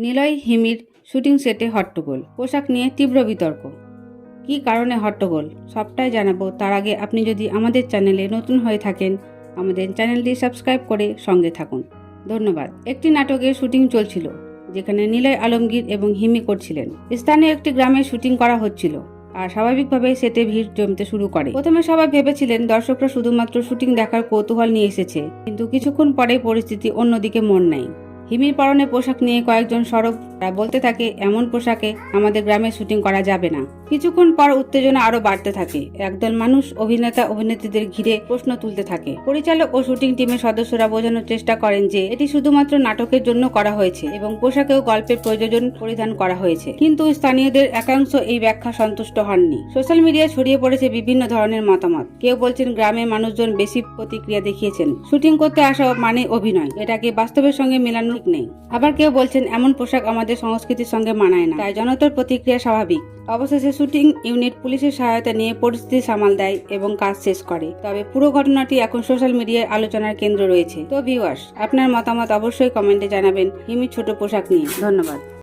Niloy হিমির shooting সেটে হট্টগোল। পোশাক নিয়ে তীব্র বিতর্ক। কী কারণে হট্টগোল? সবটাই জানাব। তার আগে আপনি যদি আমাদের চ্যানেলে নতুন হয়ে থাকেন, আমাদের চ্যানেলটি সাবস্ক্রাইব করে সঙ্গে থাকুন। ধন্যবাদ। একটি নাটকের শুটিং চলছিল, যেখানে নিলয় আলমগীর এবং হিমি করছিলেন। স্থানীয় একটি গ্রামে শুটিং করা হচ্ছিল, আর স্বাভাবিকভাবে সেটে ভিড় জমতে শুরু করে। প্রথমে সবাই ভেবেছিলেন, দর্শকরা শুধুমাত্র শুটিং দেখার কৌতূহল নিয়ে এসেছে, কিন্তু কিছুক্ষণ পরে পরিস্থিতি অন্যদিকে মন নেয় হিমির পরনে পোশাক নিয়ে কয়েকজন সড়করা বলতে থাকে, এমন পোশাকে আমাদের গ্রামে শুটিং করা যাবে না। কিছুক্ষণ পর উত্তেজনা আরও বাড়তে থাকে। একদল মানুষ অভিনেতা, অভিনেত্রীদের ঘিরে প্রশ্ন তুলতে থাকে। পরিচালক ও শুটিং টিমের সদস্যরা বোঝানোর চেষ্টা করেন যে, এটি শুধুমাত্র নাটকের জন্য করা হয়েছে এবং পোশাকেও গল্পের প্রয়োজন পরিধান করা হয়েছে। কিন্তু স্থানীয়দের একাংশ এই ব্যাখ্যা সন্তুষ্ট হননি। সোশ্যাল মিডিয়ায় ছড়িয়ে পড়েছে বিভিন্ন ধরনের মতামত। কেউ বলছেন গ্রামের মানুষজন বেশি প্রতিক্রিয়া দেখিয়েছেন। শুটিং করতে আসা মানে অভিনয়। এটাকে বাস্তবের সঙ্গে মেলানো নেই। আবার কেউ বলছেন, এমন পোশাক আমাদের সংস্কৃতির সঙ্গে মানায় না। তাই জনতার প্রতিক্রিয়া স্বাভাবিক। অবশেষে শুটিং ইউনিট পুলিশের সহায়তা নিয়ে পরিস্থিতি সামাল দেয় এবং কাজ শেষ করে। তবে পুরো ঘটনাটি এখন সোশ্যাল মিডিয়ায় আলোচনার কেন্দ্র রয়েছে। তো ভিউয়ার্স আপনার মতামত অবশ্যই কমেন্টে জানাবেন। হিমি ছোট পোশাক নিয়ে। ধন্যবাদ।